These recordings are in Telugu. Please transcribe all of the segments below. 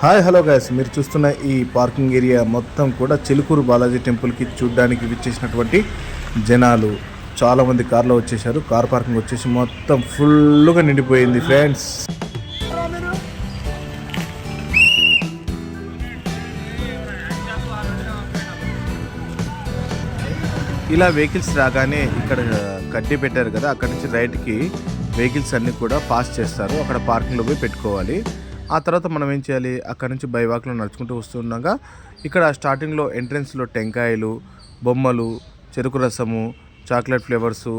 Hi hello guys. మీరు చూస్తున్న ఈ పార్కింగ్ ఏరియా మొత్తం కూడా చిలుకూరు బాలాజీ టెంపుల్కి చూడడానికి విచ్చేసినటువంటి జనాలు. చాలా మంది కార్లో వచ్చేసారు కార్ పార్కింగ్ వచ్చేసి మొత్తం ఫుల్గా నిండిపోయింది ఫ్రెండ్స్. ఇలా వెహికల్స్ రాగానే ఇక్కడ కట్టి పెట్టారు కదా అక్కడ నుంచి రైట్కి వెహికల్స్ అన్నీ కూడా పాస్ చేస్తారు. అక్కడ పార్కింగ్లో పోయి పెట్టుకోవాలి. ఆ తర్వాత మనం ఏం చేయాలి? అక్కడ నుంచి బైవాక్లో నడుచుకుంటూ వస్తుండగా ఇక్కడ స్టార్టింగ్లో ఎంట్రన్స్లో టెంకాయలు బొమ్మలు చెరుకు రసము చాక్లెట్ ఫ్లేవర్సు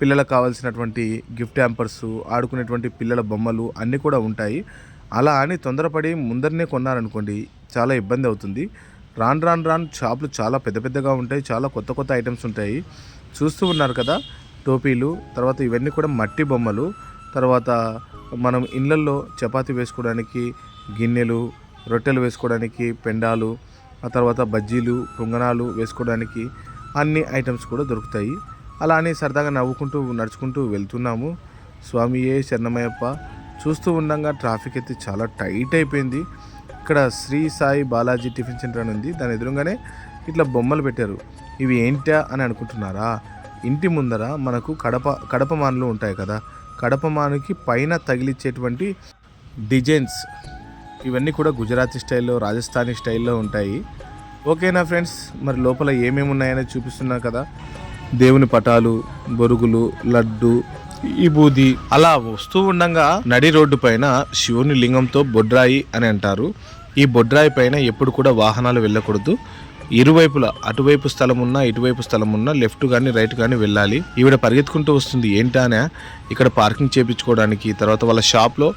పిల్లలకు కావాల్సినటువంటి గిఫ్ట్ హ్యాంపర్స్ ఆడుకునేటువంటి పిల్లల బొమ్మలు అన్నీ కూడా ఉంటాయి. అలా అని తొందరపడి ముందరనే కొన్నారనుకోండి చాలా ఇబ్బంది అవుతుంది. రాను రాను రాను షాపులు చాలా పెద్ద పెద్దగా ఉంటాయి చాలా కొత్త కొత్త ఐటమ్స్ ఉంటాయి. చూస్తూ ఉన్నారు కదా టోపీలు తర్వాత ఇవన్నీ కూడా మట్టి బొమ్మలు తర్వాత మనం ఇళ్ళల్లో చపాతీ వేసుకోవడానికి గిన్నెలు రొట్టెలు వేసుకోవడానికి పెండాలు ఆ తర్వాత బజ్జీలు పొంగనాలు వేసుకోవడానికి అన్ని ఐటమ్స్ కూడా దొరుకుతాయి. అలా అని సరదాగా నవ్వుకుంటూ నడుచుకుంటూ వెళ్తున్నాము. స్వామియే శరణమయ్యప్ప. చూస్తూ ఉండగా ట్రాఫిక్ అయితే చాలా టైట్ అయిపోయింది. ఇక్కడ శ్రీ సాయి బాలాజీ టిఫిన్ సెంటర్ అని ఉంది. దాని ఎదురుగానే ఇట్లా బొమ్మలు పెట్టారు. ఇవి ఏంటా అని అనుకుంటున్నారా? ఇంటి ముందర మనకు కడప కడప మానులు ఉంటాయి కదా. కడపమానికి పైన తగిలిచ్చేటువంటి డిజైన్స్ ఇవన్నీ కూడా గుజరాతీ స్టైల్లో రాజస్థానీ స్టైల్లో ఉంటాయి. ఓకేనా ఫ్రెండ్స్? మరి లోపల ఏమేమి ఉన్నాయని చూపిస్తున్నా కదా. దేవుని పటాలు బొరుగులు లడ్డు విభూది అలా వస్తూ ఉండగా నడి రోడ్డు పైన శివుని లింగంతో బొడ్రాయి అని అంటారు. ఈ బొడ్రాయి పైన ఎప్పుడు కూడా వాహనాలు వెళ్ళకూడదు. ఇరువైపులా అటువైపు స్థలం ఉన్నా ఇటువైపు స్థలం ఉన్నా లెఫ్ట్ కానీ రైట్ కానీ వెళ్ళాలి. ఈవిడ పరిగెత్తుకుంటూ వస్తుంది. ఏంటానే ఇక్కడ పార్కింగ్ చేపించుకోవడానికి తర్వాత వాళ్ళ షాప్లో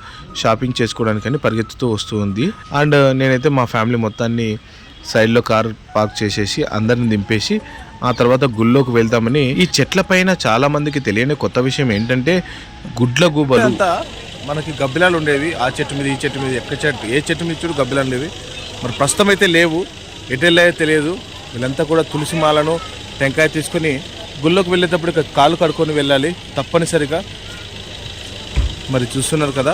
షాపింగ్ చేసుకోవడానికి అని పరిగెత్తుతూ వస్తూ ఉంది అండ్ నేనైతే మా ఫ్యామిలీ మొత్తాన్ని సైడ్లో కార్ పార్క్ చేసేసి అందరిని దింపేసి ఆ తర్వాత గుళ్ళోకి వెళ్తామని ఈ చెట్ల పైన చాలా మందికి తెలియని కొత్త విషయం ఏంటంటే గుడ్ల గూబలు. మనకి గబ్బిలాలు ఉండేవి. ఆ చెట్టు మీద ఈ చెట్టు మీద ఎక్క చెట్టు ఏ చెట్టు మీద చూడు గబ్బిలాలు ఉండేవి మరి ప్రస్తుతం అయితే లేవు. ఎటు తెలియదు. వీళ్ళంతా కూడా తులసి మాలను టెంకాయ తీసుకొని గుళ్ళోకి వెళ్ళేటప్పుడు కాలు కడుక్కొని వెళ్ళాలి తప్పనిసరిగా. మరి చూస్తున్నారు కదా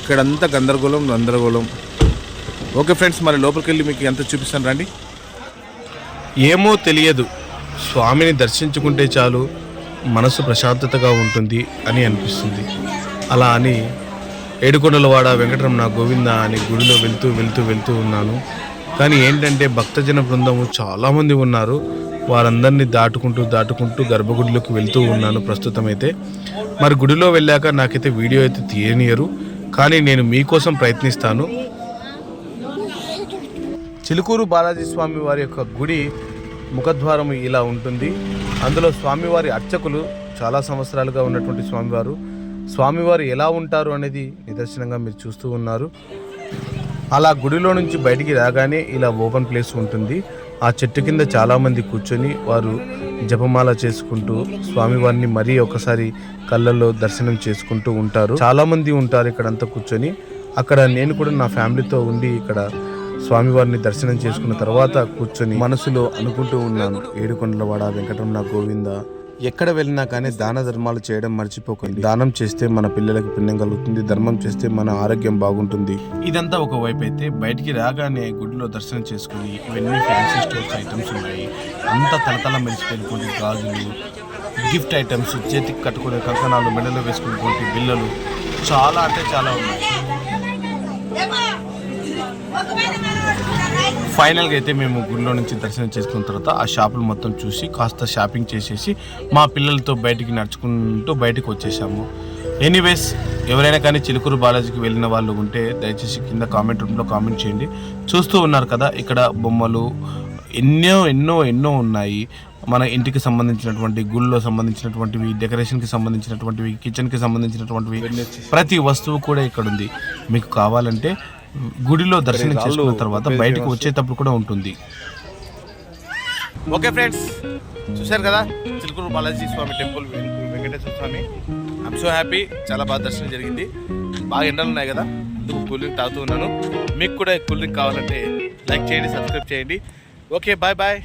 ఇక్కడంతా గందరగోళం గందరగోళం. ఓకే ఫ్రెండ్స్ మరి లోపలికి వెళ్ళి మీకు ఎంత చూపిస్తాను రండి. ఏమో తెలియదు. స్వామిని దర్శించుకుంటే చాలు మనసు ప్రశాంతతగా ఉంటుంది అని అనిపిస్తుంది. అలా అని ఏడుకొండలవాడ వెంకటరమణ గోవింద అని గుడిలో వెళ్తూ వెళ్తూ వెళ్తూ ఉన్నాను. కానీ ఏంటంటే భక్తజన బృందము చాలామంది ఉన్నారు. వారందరినీ దాటుకుంటూ దాటుకుంటూ గర్భగుడిలోకి వెళ్తూ ఉన్నాను ప్రస్తుతం అయితే మరి గుడిలో వెళ్ళాక నాకైతే వీడియో అయితే తీయనియరు. కానీ నేను మీకోసం ప్రయత్నిస్తాను. చిలుకూరు బాలాజీ స్వామి వారి యొక్క గుడి ముఖద్వారం ఇలా ఉంటుంది. అందులో స్వామివారి అర్చకులు చాలా సంవత్సరాలుగా ఉన్నటువంటి స్వామివారు. స్వామివారు ఎలా ఉంటారు అనేది నిదర్శనంగా మీరు చూస్తూ ఉన్నారు. అలా గుడిలో నుంచి బయటికి రాగానే ఇలా ఓపెన్ ప్లేస్ ఉంటుంది. ఆ చెట్టు కింద చాలామంది కూర్చొని వారు జపమాల చేసుకుంటూ స్వామివారిని మరీ ఒకసారి కళ్ళల్లో దర్శనం చేసుకుంటూ ఉంటారు. చాలామంది ఉంటారు ఇక్కడంతా కూర్చొని. అక్కడ నేను కూడా నా ఫ్యామిలీతో ఉండి ఇక్కడ స్వామివారిని దర్శనం చేసుకున్న తర్వాత కూర్చొని మనసులో అనుకుంటూ ఉన్నాను. ఏడుకొండలవాడ వెంకటరమణ గోవింద ఎక్కడ వెళ్ళినా కానీ దాన ధర్మాలు చేయడం మర్చిపోకండి. దానం చేస్తే మన పిల్లలకు పుణ్యం కలుగుతుంది ధర్మం చేస్తే మన ఆరోగ్యం బాగుంటుంది. ఇదంతా ఒక వైపు అయితే బయటికి రాగానే గుడిలో దర్శనం చేసుకుని ఇవన్నీ ఫ్యాన్సీ స్టోర్స్ ఐటమ్స్ ఉన్నాయి. అంతా తలతల మెరిసిపోయినటువంటి గాజులు గిఫ్ట్ ఐటమ్స్ చేతికి కట్టుకునే కంకణాలు మెడలో వేసుకునేటువంటి బిల్లలు చాలా అంటే చాలా ఉన్నాయి. ఫైనల్గా అయితే మేము గుడిలో నుంచి దర్శనం చేసుకున్న తర్వాత ఆ షాపులు మొత్తం చూసి కాస్త షాపింగ్ చేసేసి మా పిల్లలతో బయటికి నడుచుకుంటూ బయటకు వచ్చేసాము. ఎనీవేస్ ఎవరైనా కానీ చిలుకూరు బాలాజీకి వెళ్ళిన వాళ్ళు ఉంటే దయచేసి కింద కామెంట్ రూమ్లో కామెంట్ చేయండి. చూస్తూ ఉన్నారు కదా ఇక్కడ బొమ్మలు ఎన్నో ఎన్నో ఎన్నో ఉన్నాయి. మన ఇంటికి సంబంధించినటువంటి గుళ్ళో సంబంధించినటువంటివి డెకరేషన్కి సంబంధించినటువంటివి కిచెన్కి సంబంధించినటువంటివి ప్రతి వస్తువు కూడా ఇక్కడ ఉంది. మీకు కావాలంటే గుడిలో దర్శనం చేసుకున్న తర్వాత బయటకు వచ్చేటప్పుడు కూడా ఉంటుంది. ఓకే ఫ్రెండ్స్ చూశారు కదా? చిలుకూరు బాలాజీ స్వామి టెంపుల్ వెంకటేశ్వర స్వామి. ఐమ్ సో హ్యాపీ చాలా బాగా దర్శనం జరిగింది. బాగా ఎండలు ఉన్నాయి కదా? అందుకు కూల్ డ్రింక్ తాగుతూ ఉన్నాను. మీకు కూడా కూల్ డ్రింక్ కావాలంటే లైక్ చేయండి సబ్స్క్రైబ్ చేయండి. Okay bye bye.